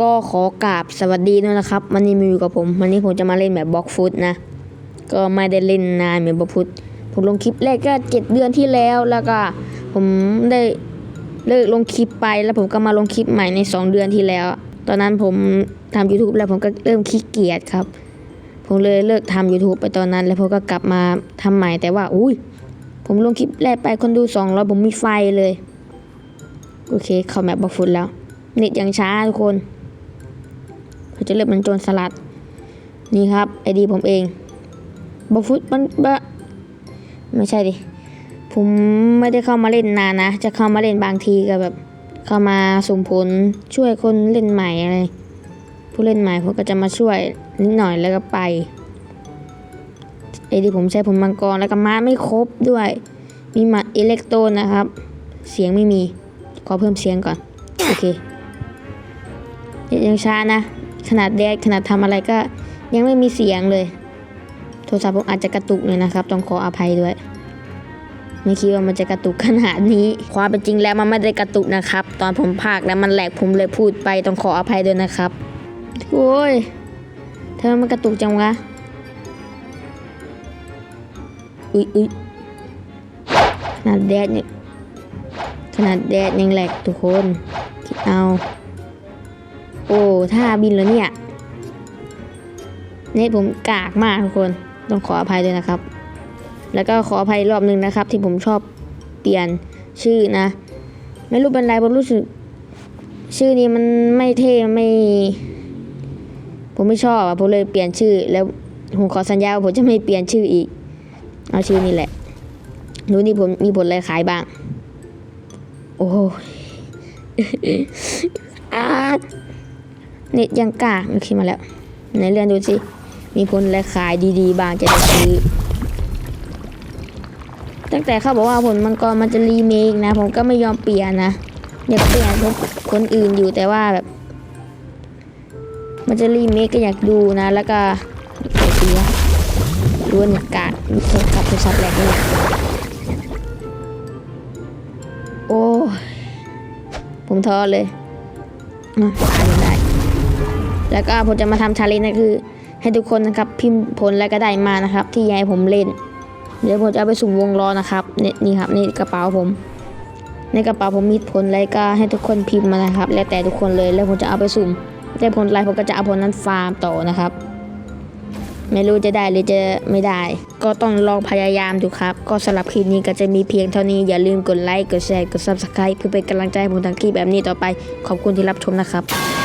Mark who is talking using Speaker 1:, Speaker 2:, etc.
Speaker 1: ก็ขอกราบสวัสดีด้วยนะครับวันนี้มาอยู่กับผม วันนี้ผมจะมาเล่นแบบบล็อกฟุตนะ ก็ไม่ได้เล่นนานเหมือนบล็อกฟุตผมลงคลิปแรกก็เจ็ดเดือนที่แล้วแล้วก็ ผมได้เลิกลงคลิปไปแล้วผมก็มาลงคลิปใหม่ในสองเดือนที่แล้ว ตอนนั้นผมทำ YouTube แล้วผมก็เริ่มขี้เกียจครับ ผมเลยเลิกทำ YouTube ไปตอนนั้น แล้วผมก็กลับมาทำใหม่แต่ว่าอุ้ยผมลงคลิปแรกไปคนดูสองร้อยผมมีไฟเลย โอเคเข้าแมปบล็อกฟุตแล้วเน็ตยังช้าทุกคน จะเลือกเป็นโจรสลัด นี่ครับไอดีผมเองบอฟุตมันบะไม่ใช่ดิ ผมไม่ได้เข้ามาเล่นนานนะ จะเข้ามาเล่นบางทีก็แบบ เข้ามาสุ่มผลช่วยคนเล่นใหม่อะไร ผู้เล่นใหม่ผมก็จะมาช่วยนิดหน่อยแล้วก็ไปไอดีผมใช้ผมมังกรแล้วก็ม้าไม่ครบด้วย มีหมัดอิเล็กโตรนะครับ เสียงไม่มี ขอเพิ่มเสียงก่อน โอเคยังช้านะ ขนาดแดดขนาดทำอะไรก็ยังไม่มีเสียงเลย โทรศัพท์ผมอาจจะกระตุกเลยนะครับ ต้องขออภัยด้วย ไม่คิดว่ามันจะกระตุกขนาดนี้ ความเป็นจริงแล้วมันไม่ได้กระตุกนะครับ ตอนผมพากแล้วมันแหลกผมเลยพูดไปต้องขออภัยด้วยนะครับโอ้ยทำไมมันกระตุกจังวะอุ้ยอุ้ยขนาดแดดเนี่ยขนาดแดดยังแหลกทุกคนคิดเอา ท่าบินแล้วเนี่ยเน็ตผมกากมากทุกคนต้องขออภัยด้วยนะครับ แล้วก็ขออภัยรอบหนึ่งนะครับ ที่ผมชอบเปลี่ยนชื่อนะ ไม่รู้เป็นไรผมรู้สึก ชื่อนี้มันไม่เท่ไม่ ผมไม่ชอบอะผมเลยเปลี่ยนชื่อ แล้วผมขอสัญญาว่าผมจะไม่เปลี่ยนชื่ออีก เอาชื่อนี้แหละดูนี่ผมมีผลอะไรขายบ้าง โอ้โหอา เน็ตยังกากโอเคมาแล้วไหนเลื่อนดูสิ มีผลอะไรขายดีๆ บางจะได้ซื้อ ตั้งแต่เขาบอกว่าผลมังกรมันจะรีเมคนะ ผมก็ไม่ยอมเปลี่ยนนะอยากเปลี่ยนพวกคนอื่นอยู่แต่ว่าแบบ มันจะรีเมคก็อยากดูนะ แล้วก็เสียรู้ว่าเน็ตกากมีโทรศัพท์โทรศัพท์แหลกเลยโอ้ผมท้อเลยอะได้ แล้วก็ผมจะมาทำชาเลนจ์นะคือ ให้ทุกคนนะครับพิมพ์ผลแล้วก็ได้มานะครับ ที่ยายผมเล่น เดี๋ยวผมจะเอาไปสุ่มวงล้อนะครับนี่นี่ครับนี่กระเป๋าผม ในกระเป๋าผมมีผลอะไรก็ให้ทุกคนพิมพ์มานะครับ แล้วแต่ทุกคนเลยแล้วผมจะเอาไปสุ่มได้ผลอะไรผมก็จะเอาผลนั้นฟาร์มต่อนะครับไม่รู้จะได้หรือจะไม่ได้ ก็ต้องลองพยายามดูครับ ก็สำหรับคลิปนี้ก็จะมีเพียงเท่านี้ อย่าลืมกดไลค์ กดแชร์ กด subscribe เพื่อเป็นกำลังใจให้ผมทำคลิปแบบนี้ต่อไป ขอบคุณที่รับชมนะครับ